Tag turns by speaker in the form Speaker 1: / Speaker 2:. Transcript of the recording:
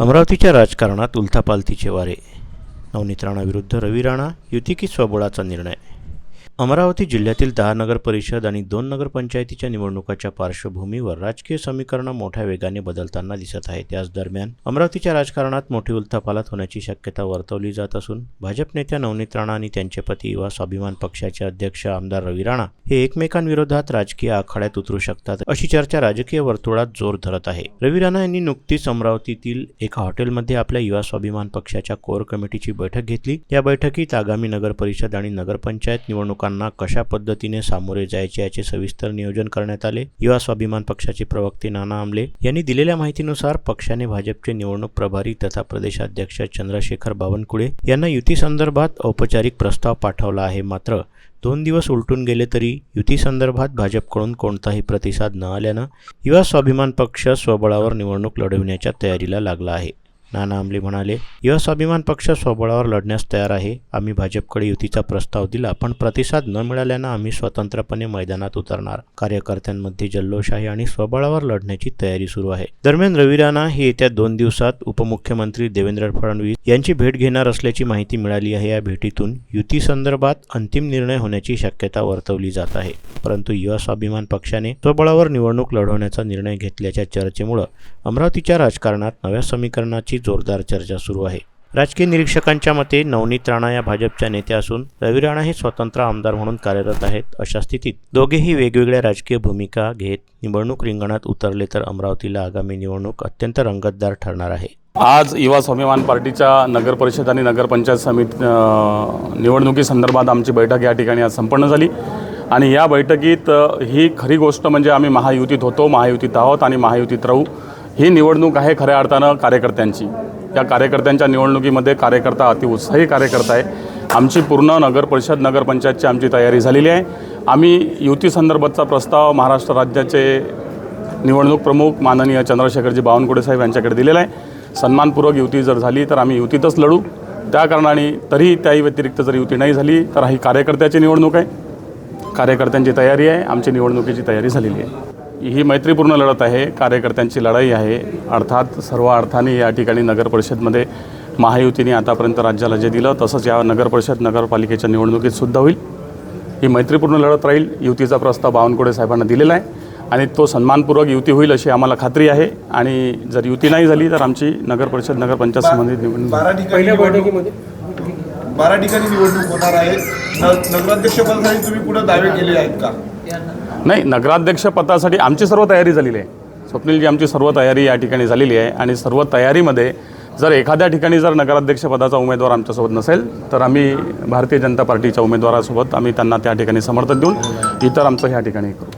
Speaker 1: अमरावतीच्या राजकारणात उलथापालथीचे वारे. नवनीत राणाविरुद्ध रवी राणा युती की स्वबळाचा निर्णय? अमरावती जिल्ह्यातील दहा नगर परिषद आणि दोन नगरपंचायतीच्या निवडणुकाच्या पार्श्वभूमीवर राजकीय समीकरणं मोठ्या वेगाने बदलताना दिसत आहे त्याच दरम्यान अमरावतीच्या राजकारणात मोठी उलथापालथ होण्याची शक्यता वर्तवली जात असून भाजप नेत्या नवनीत राणा आणि त्यांचे पती युवा स्वाभिमान पक्षाचे अध्यक्ष आमदार रवी राणा हे एकमेकांविरोधात राजकीय आखाड्यात उतरू शकतात अशी चर्चा राजकीय वर्तुळात जोर धरत आहे. रवी राणा यांनी नुकतीच अमरावतीतील एका हॉटेलमध्ये आपल्या युवा स्वाभिमान पक्षाच्या कोर कमिटीची बैठक घेतली. या बैठकीत आगामी नगर परिषद आणि नगरपंचायत निवडणुका लोकांना कशा पद्धतीने सामोरे जायचे याचे सविस्तर नियोजन करण्यात आले? युवा स्वाभिमान पक्षाचे प्रवक्ते नाना आमले यांनी दिलेल्या माहितीनुसार पक्षाने भाजपचे निवडणूक प्रभारी तथा प्रदेशाध्यक्ष चंद्रशेखर बावनकुळे यांना युती संदर्भात औपचारिक प्रस्ताव पाठवला आहे. मात्र दोन दिवस उलटून गेले तरी युती संदर्भात भाजपकडून कोणताही प्रतिसाद न आल्यानं युवा स्वाभिमान पक्ष स्वबळावर निवडणूक लढविण्याच्या तयारीला लागला आहे. नाना आंबले म्हणाले युवा स्वाभिमान पक्ष स्वबळावर लढण्यास तयार आहे. आम्ही भाजपकडे युतीचा प्रस्ताव दिला पण प्रतिसाद न मिळाल्यानं आम्ही स्वतंत्रपणे मैदानात उतरणार. कार्यकर्त्यांमध्ये जल्लोष आहे आणि स्वबळावर लढण्याची तयारी सुरू आहे. दरम्यान रवी राणा हे येत्या दोन दिवसात उपमुख्यमंत्री देवेंद्र फडणवीस यांची भेट घेणार असल्याची माहिती मिळाली आहे. या भेटीतून युती संदर्भात अंतिम निर्णय होण्याची शक्यता वर्तवली जात आहे. परंतु युवा स्वाभिमान पक्षाने स्वबळावर निवडणूक लढवण्याचा निर्णय घेतल्याच्या चर्चेमुळं अमरावतीच्या राजकारणात नव्या समीकरणाची जोरदार चर्चा सुरू आहे. राजकीय निरीक्षकांच्या मते नवनीत राणा या भाजपच्या नेत्या असून रवी राणा हे स्वतंत्र आमदार म्हणून कार्यरत आहेत अशा स्थितीत दोघेही वेगवेगळ्या राजकीय भूमिका घेत निवडणूक रिंगणात उतरले तर अमरावतीला आगामी निवडणूक अत्यंत रंगतदार ठरणार आहे.
Speaker 2: आज युवा स्वाभिमान पार्टीच्या नगर परिषद आणि नगरपंचायत समिती निवडणुकीसंदर्भात आमची बैठक या ठिकाणी आज संपन्न झाली. आणि या बैठकीत ही खरी गोष्ट म्हणजे आम्ही महायुतीत होतो महायुतीत आहोत आणि महायुतीत राहू. ही निवडणूक आहे खऱ्या अर्थानं कार्यकर्त्यांची. या कार्यकर्त्यांच्या निवडणुकीमध्ये कार्यकर्ता अतिउत्साही कार्यकर्ता आहे. आमची पूर्ण नगर परिषद नगरपंचायतची आमची तयारी झालेली आहे. आम्ही युती संदर्भातचा प्रस्ताव महाराष्ट्र राज्याचे निवडणूक प्रमुख माननीय चंद्रशेखरजी बावनकुळे साहेब यांच्याकडे दिलेला आहे. सन्मानपूर्वक युती जर झाली तर आम्ही युतीतच लढू. त्या कारणाने तरी त्याही व्यतिरिक्त जर युती नाही झाली तर ही कार्यकर्त्याची निवडणूक आहे. कार्यकर्त्यांची तयारी आहे. आमची निवडणुकीची तयारी झालेली आहे. ही मैत्रीपूर्ण लढत आहे. कार्यकर्त्यांची लढाई आहे. अर्थात सर्व अर्थाने या ठिकाणी नगर परिषदमध्ये महायुतीने आतापर्यंत राज्याला जे दिलं तसंच या नगर परिषद नगरपालिकेच्या निवडणुकीत सुद्धा होईल. ही मैत्रीपूर्ण लढत राहील. युतीचा प्रस्ताव बावनकुळे साहेबांना दिलेला आहे आणि तो सन्मानपूर्वक युती होईल अशी आम्हाला खात्री आहे. आणि जर युती नाही झाली तर आमची नगर परिषद नगरपंचायत संबंधित निवडणूक
Speaker 3: बारा ठिकाणी निवडणूक बारा ठिकाणी निवडणूक होणार आहे. नगराध्यक्षपदासाठी तुम्ही पुढे दावे केले आहेत का?
Speaker 2: नाही नगराध्यक्ष पदासाठी आमची सर्व तयारी झालेली आहे. स्वप्नीलजी आमची सर्व तयारी या ठिकाणी झालेली आहे आणि सर्व तयारीमध्ये जर एखाद्या ठिकाणी जर नगराध्यक्ष पदाचा उमेदवार आमच्यासोबत नसेल तर आम्ही भारतीय जनता पार्टीच्या उमेदवारासोबत आम्ही त्यांना त्या ठिकाणी समर्थन देऊन इतर आमचं ह्या ठिकाणी करू.